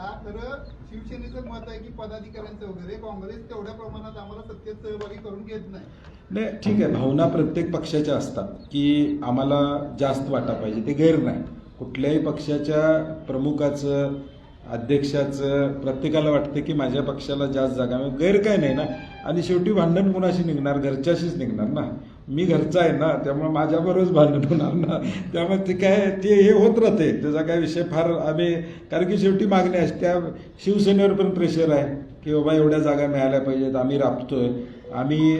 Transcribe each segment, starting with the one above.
असताना खरं शिवसेनेचं मत आहे की पदाधिकाऱ्यांचं वगैरे काँग्रेस तेवढ्या प्रमाणात आम्हाला सत्तेत सहभागी करून घेत नाही. नाही ठीक आहे भावना प्रत्येक पक्षाच्या असतात की आम्हाला जास्त वाटा पाहिजे ते गैर नाही. कुठल्याही पक्षाच्या प्रमुखाचं अध्यक्षाचं प्रत्येकाला वाटतं की माझ्या पक्षाला जास्त जागा मिळेल. गैर काय नाही ना. आणि शेवटी भांडण कुणाशी निघणार? घरच्याशीच निघणार ना. मी घरचा आहे ना त्यामुळे माझ्याबरोबरच भांडण होणार ना. त्यामुळे ते काय ते हे होत राहते. त्याचा काय विषय फार आम्ही कारण की शेवटी मागणी असते त्या शिवसेनेवर पण प्रेशर आहे की बाबा एवढ्या जागा मिळाल्या पाहिजेत आम्ही राबतोय. आम्ही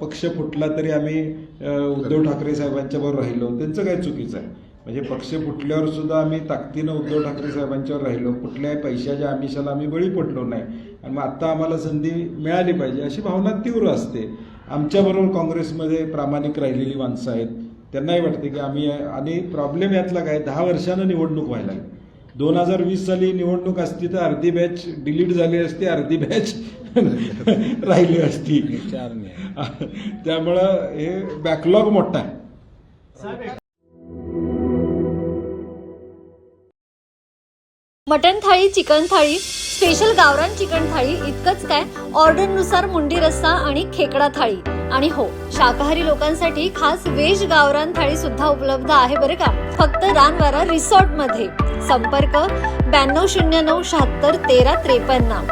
पक्ष फुटला तरी आम्ही उद्धव ठाकरे साहेबांच्याबरोबर राहिलो. त्यांचं काय चुकीचं आहे? म्हणजे पक्ष फुटल्यावर सुद्धा आम्ही ताकदीनं उद्धव ठाकरे साहेबांच्यावर राहिलो. कुठल्याही पैशाच्या आमिषाला आम्ही बळी पडलो नाही. आणि मग आता आम्हाला संधी मिळाली पाहिजे अशी भावना तीव्र असते. आमच्याबरोबर काँग्रेसमध्ये प्रामाणिक राहिलेली माणसं आहेत. त्यांनाही वाटते की आम्ही आणि प्रॉब्लेम यातला काय? दहा वर्षानं निवडणूक व्हायला दोन हजार वीस साली निवडणूक असती तर अर्धी बॅच डिलीट झाली असती अर्धी बॅच राहिली असती. त्यामुळं हे बॅकलॉग मोठा आहे. Mutton thali chicken thali special गावरान चिकन थाळी इतकंच काय? ऑर्डरनुसार मुंडी रस्सा आणि खेकडा थाळी. आणि हो शाकाहारी लोकांसाठी खास वेज गावरान थाळी सुद्धा उपलब्ध आहे बरं का? फक्त रानवारा रिसॉर्टमध्ये संपर्क ब्याण्णव शून्य नऊ शहात्तर तेरा त्रेपन्न.